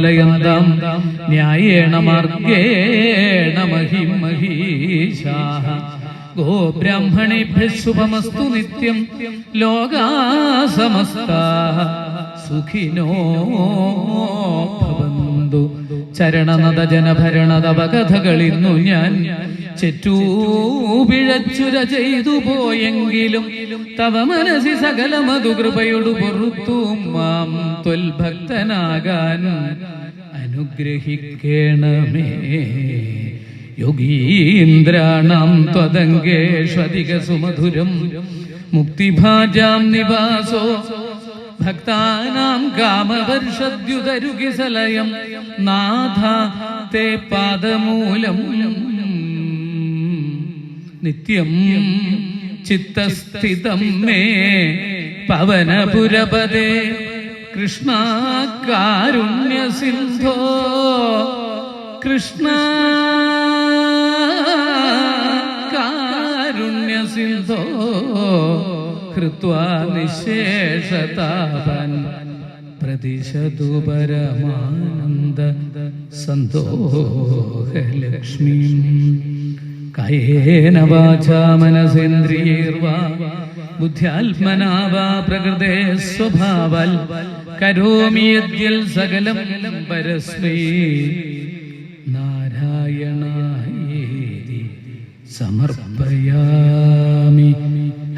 പരിപാലയന്താം ന്യായേണ മാർഗേണ മഹിം മഹീശാഃ ഗോബ്രാഹ്മണേഭ്യ ശുഭമസ്തു നിത്യം ലോകാസമസ്ത. സുഖിനോ ഭവന്തു. ചരണനദ ജനഭരണതവകഥകളിന്നു ഞാൻ ചെറ്റൂപിഴച്ചുര ചെയ്തു പോയെങ്കിലും തവ മനസ്സി സകല മധുകൃപയോടു പൊറുത്തു. മാം ത്വൽഭക്തനാകാൻ അനുഗ്രഹിക്കണമേ. യോഗീന്ദ്രാണാം ത്വതങ്കേഷ്വധിക സുമധുരം മുക്തിഭാജാം നിവാസോ ഭക്താനാം കാമവർഷദ്യുതരുകിസലയം നാഥ തേ പാദമൂലം. നിത്യം ചിത്തസ്ഥിതം മേ പവനപുരപദേ കൃഷ്ണ കാരുണ്യ സിന്ധോ കൃഷ്ണ കാരുണ്യ സിന്ധോ കൃത്വാ നിശേഷതാപൻ പ്രതിശതു കയേന വാചാ മനസേന്ദ്രിയേർവാ ബുദ്ധ്യാത്മനാ വാ പ്രകൃതേ സ്വഭാവൽ കരോമി യദ്യൽ സകലം പരസ്മൈ നാരായണായേതി സമർപ്പയാമി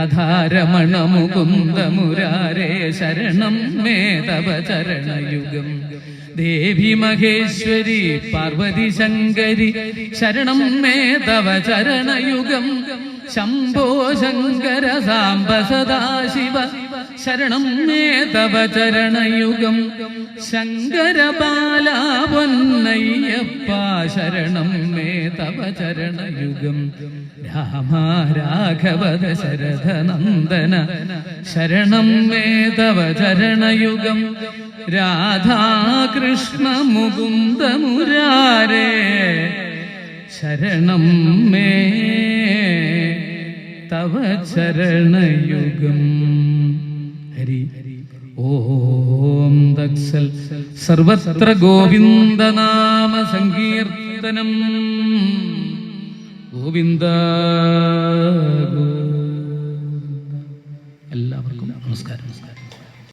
രാധാരമണ മുകുന്ദ മുരാരേ ശരണം മേ തവ ചരണയുഗം ദേവി മഹേശ്വരി പാർവതി ശങ്കരി ശരണം മേ തവ ചരണയുഗം ശംഭോ ശങ്കര സാംബ സദാശിവ ശരണം മേ തവ ചരണയുഗം ശങ്കര ബാലാവന്നയ്യപ്പ ശരണം മേ തവ ചരണയുഗം രാമ രാഘവ ദശരഥ നന്ദന ശരണം വേദവചരണയുഗം. രാധാകൃഷ്ണ മുകുന്ദ മുരാരേ ശരണം മേ തവ ചരണയുഗം. ഹരി ഓം ദക്സൽ സർവത്ര ഗോവിന്ദനാമ സങ്കീർത്തനം. ഗോവിന്ദ